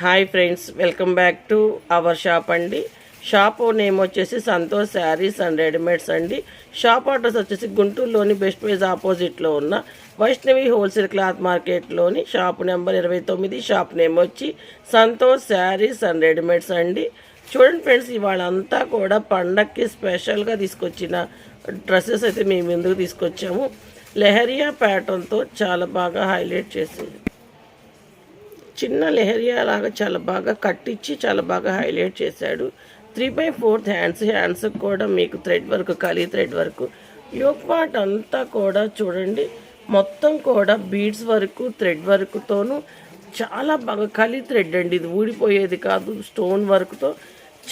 Hi friends welcome back to our shop అండి. Shop name వచ్చేసి Santosh sarees and readymades అండి. Shop address వచ్చేసి గుంటూరులోని బెస్ట్ వేజ్ ఆపోజిట్లో ఉన్న వైష్ణవి హోల్సేల్ క్లాత్ మార్కెట్లోని షాప్ నెంబర్ ఇరవై తొమ్మిది. షాప్ నేమ్ వచ్చి సంతోష్ శారీస్ అండ్ రెడీమేడ్స్ అండి. చూడండి ఫ్రెండ్స్ ఇవాళ అంతా కూడా పండక్కి స్పెషల్గా తీసుకొచ్చిన డ్రెస్సెస్ అయితే మేము ముందుకు తీసుకొచ్చాము. లెహరియా ప్యాటర్న్తో చాలా బాగా హైలైట్ చేసింది. చిన్న లెహరియా లాగా చాలా బాగా కట్టించి చాలా బాగా హైలైట్ చేశాడు. Three by fourth hands hands కూడా మీకు థ్రెడ్ వర్క్ ఖాళీ థ్రెడ్ వర్క్. యోగ్ పార్ట్ అంతా కూడా చూడండి. మొత్తం కూడా బీడ్స్ వరకు థ్రెడ్ వర్క్తోనూ చాలా బాగా ఖాళీ థ్రెడ్ అండి. ఇది ఊడిపోయేది కాదు స్టోన్ వర్క్తో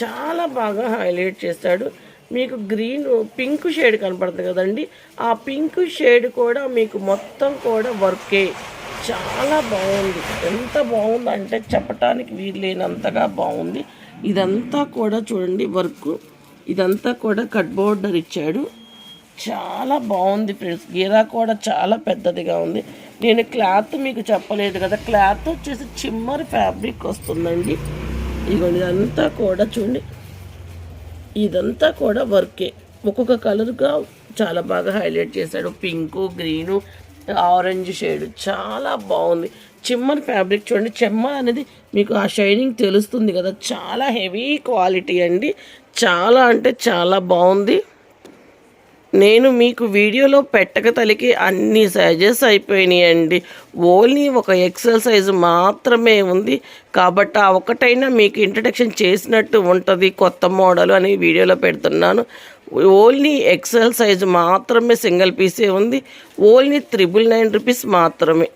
చాలా బాగా హైలైట్ చేశాడు. మీకు గ్రీన్ పింక్ షేడ్ కనపడుతుంది కదండి. ఆ పింక్ షేడ్ కూడా మీకు మొత్తం కూడా వర్కే. చాలా బాగుంది. ఎంత బాగుంది అంటే చెప్పటానికి వీల్లేనంతగా బాగుంది. ఇదంతా కూడా చూడండి వర్క్. ఇదంతా కూడా కట్ బోర్డర్ ఇచ్చాడు. చాలా బాగుంది ఫ్రెండ్స్. గీరా కూడా చాలా పెద్దదిగా ఉంది. నేను క్లాత్ మీకు చెప్పలేదు కదా క్లాత్ వచ్చేసి చిమ్మర్ ఫ్యాబ్రిక్ వస్తుందండి. ఇదిగోండి ఇదంతా కూడా చూడండి. ఇదంతా కూడా వర్కే. ఒక్కొక్క కలర్గా చాలా బాగా హైలైట్ చేశాడు. Pink green orange shade. చాలా బాగుంది. చిమ్మన్ ఫ్యాబ్రిక్ చూడండి. చెమ్మన్ అనేది మీకు ఆ షైనింగ్ తెలుస్తుంది కదా. చాలా హెవీ క్వాలిటీ అండి. చాలా అంటే చాలా బాగుంది. నేను మీకు వీడియోలో పెట్టక తలికి అన్ని సైజెస్ అయిపోయినాయండి ఓన్లీ ఒక ఎక్సెల్ సైజు మాత్రమే ఉంది. కాబట్టి ఆ ఒకటైనా మీకు ఇంట్రడక్షన్ చేసినట్టు ఉంటుంది కొత్త మోడల్ అని వీడియోలో పెడుతున్నాను. ఓన్లీ ఎక్సెల్ సైజు మాత్రమే సింగిల్ పీసే ఉంది. ఓన్లీ త్రిబుల్ నైన్ రూపీస్ మాత్రమే.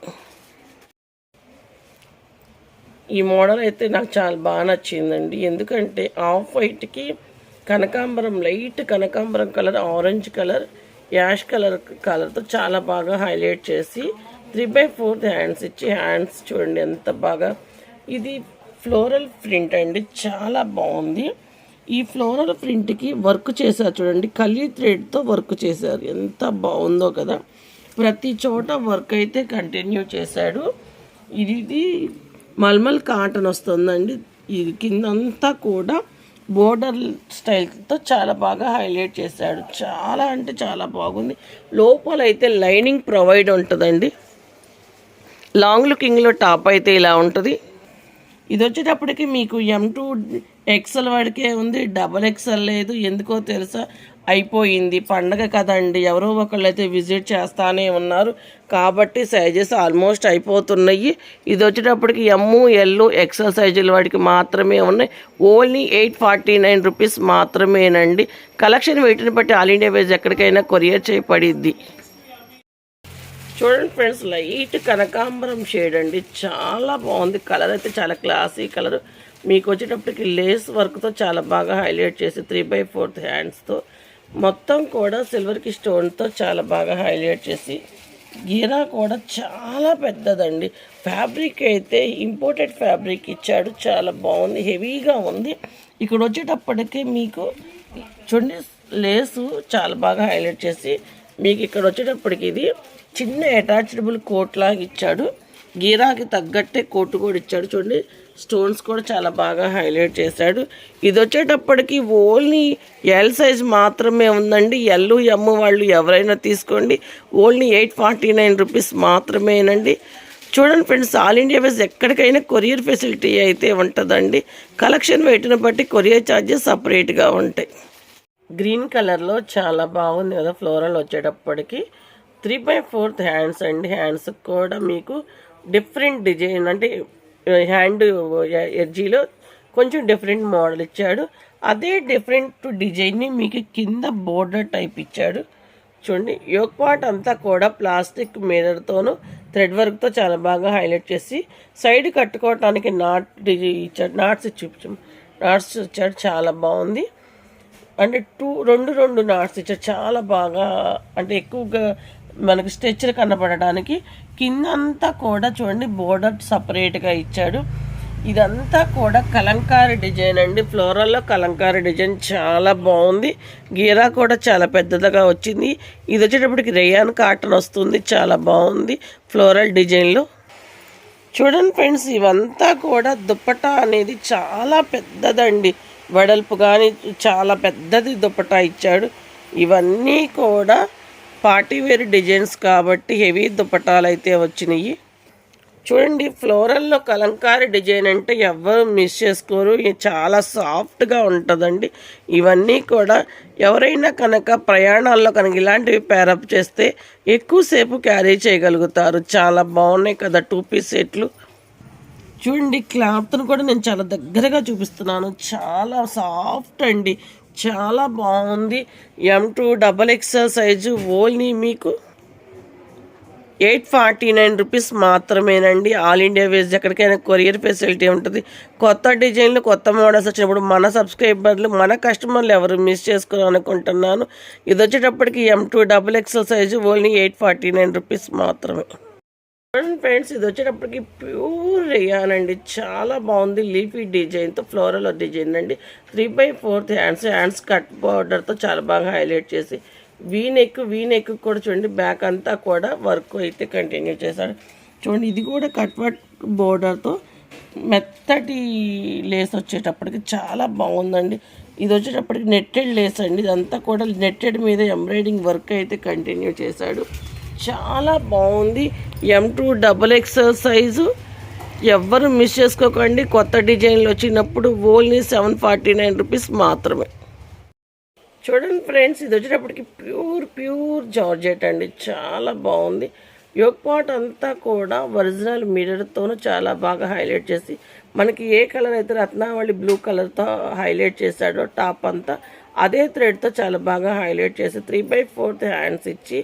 ఈ మోడల్ అయితే నాకు చాలా బాగా నచ్చిందండి. ఎందుకంటే ఆఫ్ వైట్కి కనకాంబరం లైట్ కనకాంబరం colour orange colour ash colour కలర్తో చాలా బాగా హైలైట్ చేసి త్రీ బై ఫోర్త్ హ్యాండ్స్ ఇచ్చి హ్యాండ్స్ చూడండి ఎంత బాగా. ఇది ఫ్లోరల్ ప్రింట్ అండి. చాలా బాగుంది. ఈ ఫ్లోరల్ ప్రింట్కి వర్క్ చేశారు చూడండి కలీ థ్రెడ్తో వర్క్ చేశారు. ఎంత బాగుందో కదా. ప్రతి చోట వర్క్ అయితే కంటిన్యూ చేశాడు. ఇది ఇది మల్మల్ కాటన్ వస్తుందండి. ఇది కిందంతా కూడా బోర్డర్ స్టైల్తో చాలా బాగా హైలైట్ చేశాడు. చాలా అంటే చాలా బాగుంది. లోపల అయితే లైనింగ్ ప్రొవైడ్ ఉంటుందండి. లాంగ్ లుకింగ్లో టాప్ అయితే ఇలా ఉంటుంది. ఇది వచ్చేటప్పటికి మీకు ఎం టూ ఎక్సెల్ వాడికే ఉంది డబల్ ఎక్సెల్ లేదు ఎందుకో తెలుసా? అయిపోయింది. పండగ కదండి ఎవరో ఒకళ్ళు అయితే విజిట్ చేస్తానే ఉన్నారు. కాబట్టి సైజెస్ ఆల్మోస్ట్ అయిపోతున్నాయి. ఇది వచ్చేటప్పటికి ఎమ్ము ఎల్లు ఎక్సెల్ సైజుల వాడికి మాత్రమే ఉన్నాయి. Only eight forty nine rupees మాత్రమేనండి. కలెక్షన్ వీటిని బట్టి ఆల్ ఇండియా వేజ్ ఎక్కడికైనా కొరియర్ చేయబడిద్ది. చూడండి ఫ్రెండ్స్ లైట్ కనకాంబరం షేడ్ అండి. చాలా బాగుంది. కలర్ అయితే చాలా క్లాసీ కలర్ మీకు వచ్చేటప్పటికి లేస్ వర్క్తో చాలా బాగా హైలైట్ చేసి త్రీ బై ఫోర్త్ హ్యాండ్స్తో మొత్తం కూడా సిల్వర్కి స్టోన్తో చాలా బాగా హైలైట్ చేసి గీరా కూడా చాలా పెద్దదండి. ఫ్యాబ్రిక్ అయితే ఇంపోర్టెడ్ ఫ్యాబ్రిక్ ఇచ్చాడు. చాలా బాగుంది. హెవీగా ఉంది. ఇక్కడ వచ్చేటప్పటికి మీకు చూడండి లేసు చాలా బాగా హైలైట్ చేసి మీకు ఇక్కడ వచ్చేటప్పటికి ఇది చిన్న అటాచబుల్ కోట్ లాగా ఇచ్చాడు. గీరాకి తగ్గట్టే కోట్ కూడా ఇచ్చాడు. చూడండి స్టోన్స్ కూడా చాలా బాగా హైలైట్ చేశాడు. ఇది వచ్చేటప్పటికి ఓన్లీ ఎల్ సైజ్ మాత్రమే ఉందండి. ఎల్ ఎమ్ వాళ్ళు ఎవరైనా తీసుకోండి. Only eight forty nine rupees మాత్రమేనండి. చూడండి ఫ్రెండ్స్ ఆల్ ఇండియా వేస్ ఎక్కడికైనా కొరియర్ ఫెసిలిటీ అయితే ఉంటుందండి. కలెక్షన్ వెయిట్ని బట్టి కొరియర్ ఛార్జెస్ సపరేట్గా ఉంటాయి. గ్రీన్ కలర్లో చాలా బాగుంది కదా ఫ్లోరల్ వచ్చేటప్పటికి. త్రీ బై ఫోర్త్ హ్యాండ్స్ అండి హ్యాండ్స్ కూడా మీకు డిఫరెంట్ డిజైన్ అంటే హ్యాండ్ ఎర్జీలో కొంచెం డిఫరెంట్ మోడల్ ఇచ్చాడు. అదే డిఫరెంట్ డిజైన్ని మీకు కింద బోర్డర్ టైప్ ఇచ్చాడు. చూడండి యోగ్ పార్ట్ అంతా కూడా ప్లాస్టిక్ మిర్రర్తోనూ థ్రెడ్ వర్క్తో చాలా బాగా హైలైట్ చేసి సైడ్ కట్టుకోవటానికి నాట్ ఇచ్చాడు. నాట్స్ చూపించాం నాట్స్ ఇచ్చాడు. చాలా బాగుంది. అంటే టూ రెండు రెండు నాట్స్ ఇచ్చాడు. చాలా బాగా అంటే ఎక్కువగా మనకి స్ట్రెచ్చర్ కనపడడానికి కిందంతా కూడా చూడండి బోర్డర్ సపరేట్గా ఇచ్చాడు. ఇదంతా కూడా కలంకారీ డిజైన్ అండి. ఫ్లోరల్లో కలంకారీ డిజైన్ చాలా బాగుంది. గీరా కూడా చాలా పెద్దదిగా వచ్చింది. ఇది వచ్చేటప్పటికి రేయాన్ కాటన్ వస్తుంది. చాలా బాగుంది ఫ్లోరల్ డిజైన్లో. చూడండి ఫ్రెండ్స్ ఇవంతా కూడా దుప్పటా అనేది చాలా పెద్దదండి. వెడల్పు కానీ చాలా పెద్దది దుప్పటా ఇచ్చాడు. ఇవన్నీ కూడా పార్టీ వేర్ డిజైన్స్ కాబట్టి హెవీ దుప్పటాలు అయితే వచ్చినాయి. చూడండి ఫ్లోరల్లో కలంకారీ డిజైన్ అంటే ఎవ్వరు మిస్ చేసుకోరు. చాలా సాఫ్ట్గా ఉంటుందండి. ఇవన్నీ కూడా ఎవరైనా కనుక ప్రయాణాల్లో కనుక ఇలాంటివి పేరప్ చేస్తే ఎక్కువసేపు క్యారీ చేయగలుగుతారు. చాలా బాగున్నాయి కదా టూ పీస్ సెట్లు. చూడండి క్లాత్ను కూడా నేను చాలా దగ్గరగా చూపిస్తున్నాను. చాలా సాఫ్ట్ అండి. చాలా బాగుంది. M two double XL size only మీకు ఎయిట్ ఫార్టీ నైన్ రూపీస్ మాత్రమేనండి. ఆల్ ఇండియా వేస్ ఎక్కడికైనా కొరియర్ ఫెసిలిటీ ఉంటుంది. కొత్త డిజైన్లు కొత్త మోడల్స్ వచ్చినప్పుడు మన సబ్స్క్రైబర్లు మన కస్టమర్లు ఎవరు మిస్ చేసుకోవాలనుకుంటున్నాను ఇది వచ్చేటప్పటికి M two double XL size only eight forty nine rupees మాత్రమే. చూడండి ఫ్రెండ్స్ ఇది వచ్చేటప్పటికి ప్యూర్ రేయాన్ అండి. చాలా బాగుంది. లీఫీ డిజైన్తో ఫ్లోరల్ డిజైన్ అండి. Three by fourth hands hands cut బార్డర్తో చాలా బాగా హైలైట్ చేసి వీ నెక్ వీ నెక్ కూడా చూడండి. బ్యాక్ అంతా కూడా వర్క్ అయితే కంటిన్యూ చేశాడు. చూడండి ఇది కూడా కట్ వర్క్ బోర్డర్తో మెత్తటి లేస్ వచ్చేటప్పటికి చాలా బాగుందండి. ఇది వచ్చేటప్పటికి నెట్టెడ్ లేస్ అండి. ఇదంతా కూడా నెట్టెడ్ మీద ఎంబ్రాయిడింగ్ వర్క్ అయితే కంటిన్యూ చేశాడు. చాలా బాగుంది. M two double XL size ఎవ్వరు మిస్ చేసుకోకండి. కొత్త డిజైన్లు వచ్చినప్పుడు only seven forty nine rupees మాత్రమే. చూడండి ఫ్రెండ్స్ ఇది వచ్చేటప్పటికి ప్యూర్ ప్యూర్ జార్జెట్ అండి. చాలా బాగుంది. యోగ్ పాట్ అంతా కూడా ఒరిజినల్ మిర్రర్తోనూ చాలా బాగా హైలైట్ చేసి మనకి ఏ కలర్ అయితే రత్నావళి బ్లూ కలర్తో హైలైట్ చేశాడో టాప్ అంతా అదే థ్రెడ్తో చాలా బాగా హైలైట్ చేసి త్రీ బై ఫోర్త్ హ్యాండ్స్ ఇచ్చి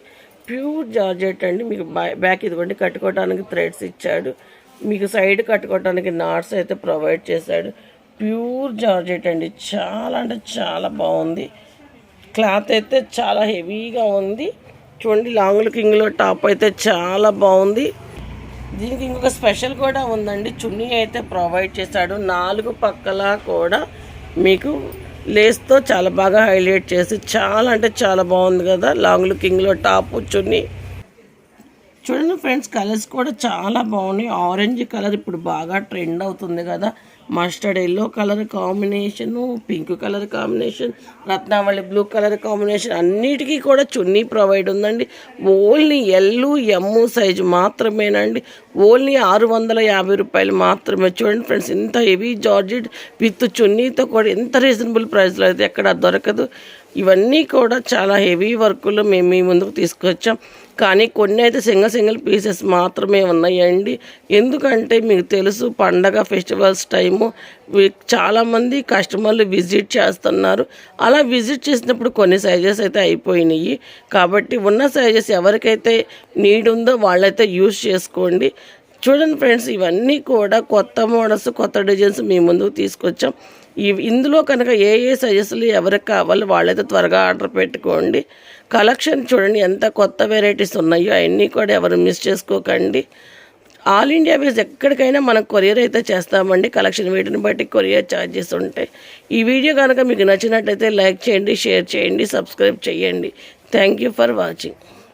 ప్యూర్ జార్జెట్ అండి. మీకు బ్యాక్ ఇదిగోండి కట్టుకోవడానికి థ్రెడ్స్ ఇచ్చాడు. మీకు సైడ్ కట్టుకోవడానికి నాట్స్ అయితే ప్రొవైడ్ చేశాడు. ప్యూర్ జార్జెట్ అండి. చాలా అంటే చాలా బాగుంది. క్లాత్ అయితే చాలా హెవీగా ఉంది. చూడండి లాంగ్ కింగ్లో టాప్ అయితే చాలా బాగుంది. దీనికి ఇంకొక స్పెషల్ కూడా ఉందండి. చున్నీ అయితే ప్రొవైడ్ చేశాడు. నాలుగు పక్కల కూడా మీకు లేస్తో చాలా బాగా హైలైట్ చేసి చాలా అంటే చాలా బాగుంది కదా. లాంగ్ లుకింగ్లో టాప్ చున్నీ చూడండి ఫ్రెండ్స్ కలర్స్ కూడా చాలా బాగున్నాయి. ఆరెంజ్ కలర్ ఇప్పుడు బాగా ట్రెండ్ అవుతుంది కదా. Mustard yellow colour combination pink colour combination రత్నావళి బ్లూ కలర్ కాంబినేషన్ అన్నిటికీ కూడా చున్నీ ప్రొవైడ్ ఉందండి. ఓన్లీ ఎల్లు ఎమ్ము సైజు మాత్రమేనండి. ఓన్లీ ఆరు వందల యాభై రూపాయలు మాత్రమే. చూడండి ఫ్రెండ్స్ ఇంత హెవీ జార్జెట్ విత్ చున్నీతో కూడా ఎంత రీజనబుల్ ప్రైస్లో అయితే ఎక్కడ దొరకదు. ఇవన్నీ కూడా చాలా హెవీ వర్కులు మేము మీ ముందుకు తీసుకొచ్చాం. కానీ కొన్ని అయితే సింగిల్ సింగిల్ పీసెస్ మాత్రమే ఉన్నాయండి. ఎందుకంటే మీకు తెలుసు పండగ ఫెస్టివల్స్ టైము చాలామంది కస్టమర్లు విజిట్ చేస్తున్నారు. అలా విజిట్ చేసినప్పుడు కొన్ని సైజెస్ అయితే అయిపోయినాయి. కాబట్టి ఉన్న సైజెస్ ఎవరికైతే నీడ్ ఉందో వాళ్ళైతే యూస్ చేసుకోండి. చూడండి ఫ్రెండ్స్ ఇవన్నీ కూడా కొత్త మోడల్స్ కొత్త డిజైన్స్ మీ ముందుకు తీసుకొచ్చాం. ఇందులో కనుక ఏ ఏ సైజెస్లు ఎవరికి కావాలో వాళ్ళైతే త్వరగా ఆర్డర్ పెట్టుకోండి. కలెక్షన్ చూడండి ఎంత కొత్త వెరైటీస్ ఉన్నాయో అవన్నీ కూడా ఎవరు మిస్ చేసుకోకండి. ఆల్ ఇండియా బేస్ ఎక్కడికైనా మనం కొరియర్ అయితే చేస్తామండి. కలెక్షన్ వీటిని బట్టి కొరియర్ ఛార్జెస్ ఉంటాయి. ఈ వీడియో కనుక మీకు నచ్చినట్లయితే లైక్ చేయండి షేర్ చేయండి సబ్స్క్రైబ్ చేయండి. Thank you for watching.